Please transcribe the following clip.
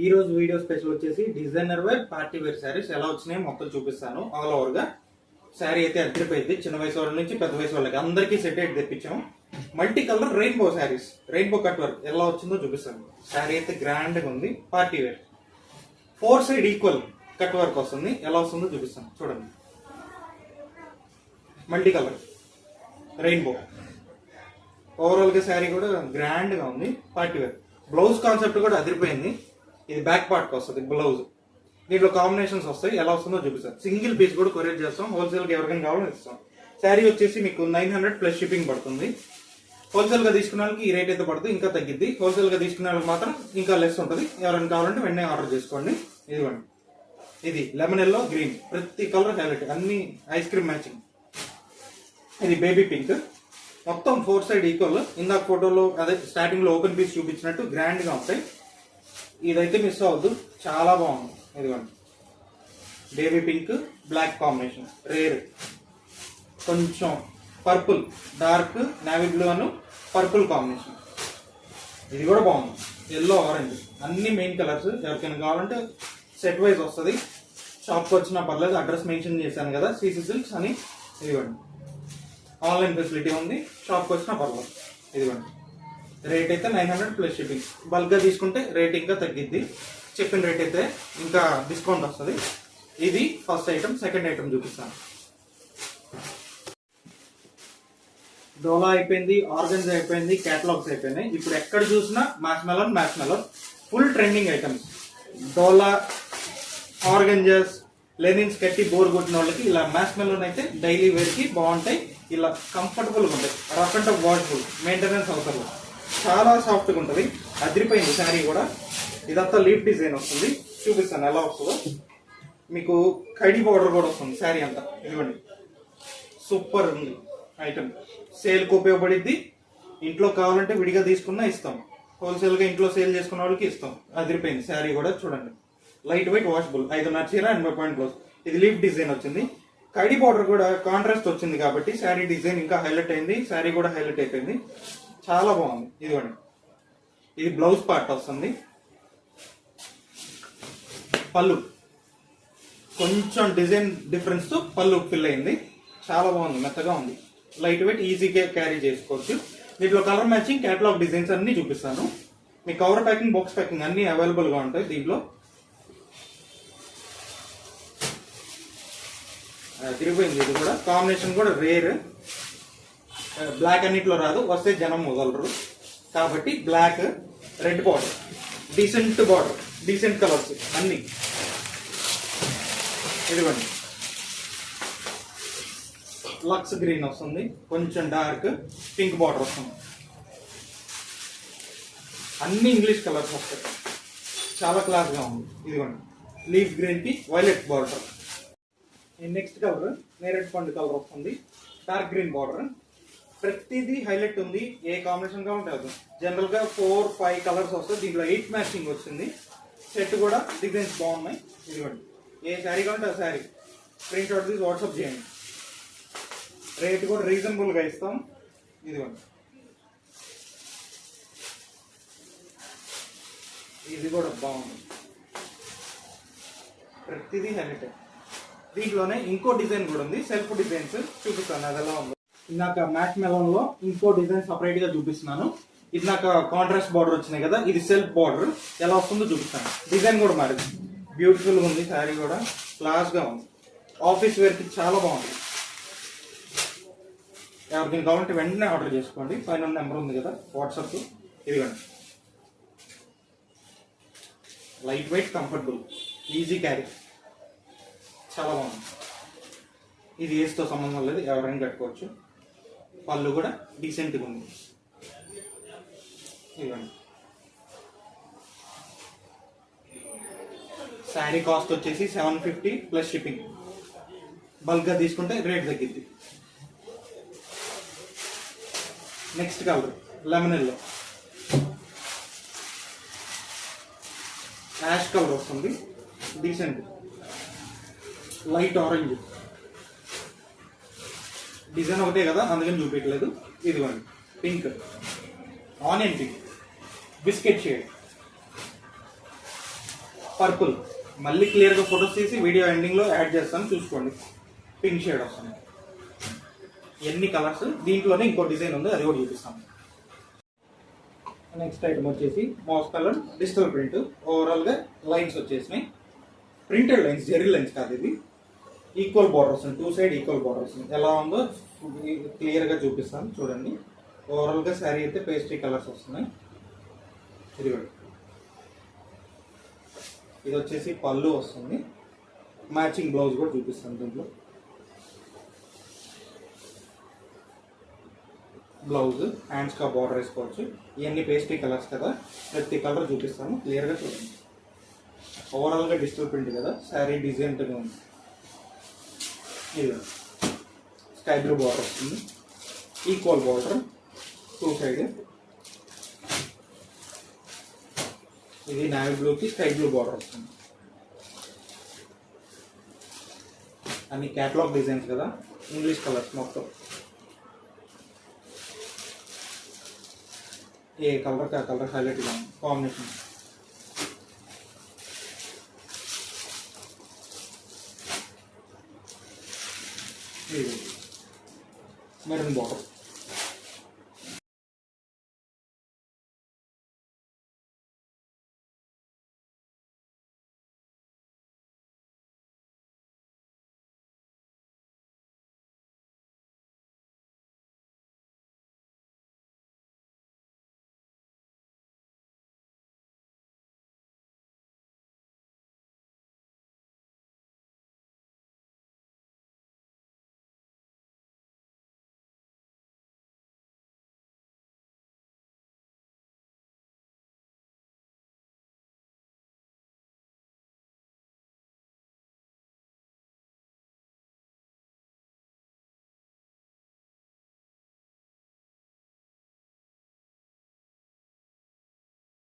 ఈ రోజు video special వచ్చేసి designer wear party wear saris. ఎలా వచ్చినాయో మొత్తం చూపిస్తాను. ఆల్ ఓవర్గా. శారీ అయితే అద్దరిపోయింది. చిన్న వయసు వాళ్ళ నుంచి పెద్ద వయసు వాళ్ళకి. అందరికీ సెట్ అయితే తెప్పించాం multi colour rainbow saris. Rainbow cut work ఎలా వచ్చిందో చూపిస్తాను. శారీ అయితే గ్రాండ్గా ఉంది. Party wear four side equal cut work వస్తుంది. ఎలా వస్తుందో చూపిస్తాను. చూడండి. మల్టీ కలర్ రెయిన్బో ఓవరాల్గా శారీ కూడా గ్రాండ్గా ఉంది. పార్టీ వేర్ బ్లౌజ్ కాన్సెప్ట్ కూడా అదిరిపోయింది ఇది బ్యాక్ పార్ట్కి వస్తుంది బ్లౌజ్ దీంట్లో కాంబినేషన్స్ వస్తాయి. ఎలా వస్తుందో చూపిస్తాం సింగిల్ పీస్ కూడా కొరియర్ చేస్తాం. హోల్సేల్గా ఎవరికైనా కావాలని ఇస్తాం. శారీ వచ్చేసి మీకు నైన్ హండ్రెడ్ ప్లస్ షిప్పింగ్ పడుతుంది. హోల్సేల్గా తీసుకున్న వాళ్ళకి ఈ రేట్ అయితే పడుతుంది ఇంకా తగ్గిద్ది. హోల్సేల్గా తీసుకున్న వాళ్ళకి మాత్రం ఇంకా లెస్ ఉంటుంది. ఎవరైనా కావాలంటే వెంటనే ఆర్డర్ చేసుకోండి. ఇదిగోండి. ఇది లెమన్ ఎల్లో గ్రీన్ ప్రతి కలర్ హైలైట్ అన్ని ఐస్ క్రీమ్ మ్యాచింగ్ ఇది బేబీ పింక్ మొత్తం ఫోర్ సైడ్ ఈక్వల్ ఇందాక ఫోటోలో అదే స్టార్టింగ్లో ఓపెన్ పీస్ చూపించినట్టు గ్రాండ్గా ఉంటాయి. ఇదైతే మిస్ అవద్దు చాలా బాగుంది. ఇదిగోండి. Baby pink black combination rare కొంచెం పర్పుల్ డార్క్ నావీ బ్లూ అను పర్పుల్ కాంబినేషన్ ఇది కూడా బాగుంది. ఎల్లో ఆరెంజ్ అన్ని మెయిన్ కలర్స్ ఎవరికైనా కావాలంటే సెట్ వైజ్ వస్తుంది. షాప్కి వచ్చినా పర్లేదు. అడ్రస్ మెన్షన్ చేశాను కదా. సీసీ సిల్క్స్ అని. ఇదిగోండి. ఆన్లైన్ ఫెసిలిటీ ఉంది. షాప్కి వచ్చినా పర్లేదు. ఇదిగోండి. రేట్ అయితే నైన్ హండ్రెడ్ ప్లస్ షిప్పింగ్ బల్క్గా తీసుకుంటే రేట్ ఇంకా తగ్గిద్ది. చెప్పిన రేట్ అయితే ఇంకా డిస్కౌంట్ వస్తుంది. ఇది ఫస్ట్ ఐటమ్ సెకండ్ ఐటమ్ చూపిస్తాను. డోలా అయిపోయింది ఆర్గన్స్ అయిపోయింది క్యాటలాగ్స్ అయిపోయినాయి. ఇప్పుడు ఎక్కడ చూసినా match melon match melon full trending items డోలా ఆర్గంజర్స్ లెనిన్స్ కట్టి బోర్ కొట్టిన వాళ్ళకి ఇలా మ్యాచ్ మెలన్ అయితే డైలీ వేర్కి బాగుంటాయి. ఇలా కంఫర్టబుల్గా ఉంటాయి. రఫ్ అండ్ టఫ్ మెయింటెనెన్స్ అవసరం చాలా సాఫ్ట్గా ఉంటుంది. అదిరిపోయింది శారీ కూడా. ఇదంతా లీఫ్ డిజైన్ వస్తుంది. చూపిస్తాను ఎలా వస్తుందో. మీకు కడి బార్డర్ కూడా వస్తుంది శారీ అంతా. ఇదిగోండి. సూపర్ ఉంది ఐటమ్ సేల్కి ఉపయోగపడిద్ది. ఇంట్లో కావాలంటే విడిగా తీసుకున్నా ఇస్తాం. హోల్సేల్గా ఇంట్లో సేల్ చేసుకున్న వాళ్ళకి ఇస్తాం. అదిరిపోయింది శారీ కూడా చూడండి. లైట్ వెయిట్ వాషబుల్ ఐదున్నర చీర ఎనభై పాయింట్ బ్లౌజ్ ఇది లీఫ్ డిజైన్ వచ్చింది. కడి బార్డర్ కూడా కాంట్రాస్ట్ వచ్చింది కాబట్టి శారీ డిజైన్ ఇంకా హైలైట్ అయింది. శారీ కూడా హైలైట్ అయిపోయింది. చాలా బాగుంది. ఇదిగోండి. ఇది బ్లౌజ్ పార్ట్ వస్తుంది. పళ్ళు. కొంచెం డిజైన్ డిఫరెన్స్తో పళ్ళు ఫిల్ అయింది. చాలా బాగుంది. మెత్తగా ఉంది. లైట్ వెయిట్ ఈజీగా క్యారీ చేసుకోవచ్చు. దీంట్లో కలర్ మ్యాచింగ్ క్యాటలాగ్ డిజైన్స్ అన్ని చూపిస్తాను. మీ కవర్ ప్యాకింగ్ బాక్స్ ప్యాకింగ్ అన్ని అవైలబుల్గా ఉంటాయి దీంట్లో. తిరిగిపోయింది ఇది కూడా. కాంబినేషన్ కూడా రేర్. బ్లాక్ అన్నిట్లో రాదు వస్తే జనం మొదలరు. కాబట్టి black red border decent border decent colours అన్ని. ఇదిగోండి. లక్స్ గ్రీన్ వస్తుంది కొంచెం డార్క్ పింక్ బార్డర్ వస్తుంది. అన్ని ఇంగ్లీష్ కలర్స్ వస్తాయి. చాలా క్లాస్గా ఉంది. ఇదిగోండి. లీఫ్ గ్రీన్కి వైలెట్ బార్డర్ నెక్స్ట్ కలర్ నేరేడ్ పండు కలర్ వస్తుంది. డార్క్ గ్రీన్ బార్డర్ ప్రతిదీ హైలైట్ ఉంది ఏ కాంబినేషన్గా ఉంటుంది జనరల్గా ఫోర్ ఫైవ్ కలర్స్ వస్తాయి దీంట్లో ఎయిట్ మ్యాచింగ్ వచ్చింది. సెట్ కూడా డిజైన్స్ బాగున్నాయి. ఇదిగోండి. ఏ శారీ కావాలంటే ఆ శారీ ప్రింట్ అవుట్ తీసి వాట్సాప్ చేయండి. రేట్ కూడా రీజనబుల్గా ఇస్తాం. ఇదిగోండి. ఇది కూడా బాగుంది. ప్రతిదీ హైలైట్. దీంట్లోనే ఇంకో డిజైన్ కూడా ఉంది. సెల్ఫ్ డిజైన్స్ చూపిస్తాను. అది ఎలా ఉంది. ఇందాక మ్యాట్ మెలన్లో ఇంకో డిజైన్ సపరేట్గా చూపిస్తున్నాను. ఇది నాకు కాంట్రాస్ట్ బార్డర్ వచ్చినాయి కదా ఇది సెల్ఫ్ బార్డర్ ఎలా వస్తుందో చూపిస్తాను. డిజైన్ కూడా మారింది. బ్యూటిఫుల్గా ఉంది శారీ కూడా క్లాస్గా ఉంది. ఆఫీస్ వేర్కి చాలా బాగుంది. ఎవరికి కావాలంటే వెంటనే ఆర్డర్ చేసుకోండి. పైన నెంబర్ ఉంది కదా వాట్సాప్ ఇదిగోండి light weight comfortable easy carry చాలా బాగుంది. ఇది ఏస్తో సంబంధం లేదు ఎవరైనా కట్టుకోవచ్చు. పళ్ళు కూడా డీసెంట్గా ఉంది ఇవ్వండి. శారీ కాస్ట్ వచ్చేసి సెవెన్ ఫిఫ్టీ ప్లస్ షిప్పింగ్ బల్క్గా తీసుకుంటే rate తగ్గిద్ది. Next colour lemon yellow ash colour వస్తుంది. డీసెంట్ లైట్ ఆరెంజ్ డిజైన్ ఒకటే కదా అందుకని చూపించలేదు ఇదిగోండి pink. Onion pink. Biscuit shade. Purple. మళ్ళీ క్లియర్గా ఫొటోస్ తీసి వీడియో ఎండింగ్లో యాడ్ చేస్తాను చూసుకోండి. పింక్ షేడ్ వస్తుంది. ఎన్ని కలర్స్? దీంట్లోనే ఇంకో డిజైన్ ఉంది అది కూడా చూపిస్తాను. నెక్స్ట్ ఐటమ్ వచ్చేసి మాస్ కలర్ డిజిటల్ ప్రింట్. ఓవరాల్గా లైన్స్ వచ్చేసినాయి. ప్రింటెడ్ లైన్స్ జెరీ లైన్స్ కాదు ఇది. Equal borders two side equal borders ఎలా ఉందో క్లియర్గా చూపిస్తాను చూడండి. ఓవరాల్గా శారీ అయితే పేస్ట్రీ కలర్స్ వస్తున్నాయి. ఇది ఇది వచ్చేసి పళ్ళు వస్తుంది. మ్యాచింగ్ బ్లౌజ్ కూడా చూపిస్తాను దీంట్లో. బ్లౌజ్ హ్యాండ్స్కా బార్డర్ వేసుకోవచ్చు. ఇవన్నీ పేస్ట్రీ కలర్స్ కదా. ప్రతి కలర్ చూపిస్తాను. క్లియర్గా చూడండి. ఓవరాల్గా డిజిటల్ ప్రింట్ కదా. శారీ డిజైన్గా ఉంది. ఇది స్కై బ్లూ బార్డర్ వస్తుంది. ఈక్వల్ బార్డర్ టూ సైడ్ ఇది నావీ బ్లూకి స్కై బ్లూ బార్డర్ వస్తుంది. అన్ని క్యాటలాగ్ డిజైన్స్ కదా? ఇంగ్లీష్ కలర్స్ మొత్తం. ఏ కలర్ ఆ colour highlight combination maroon border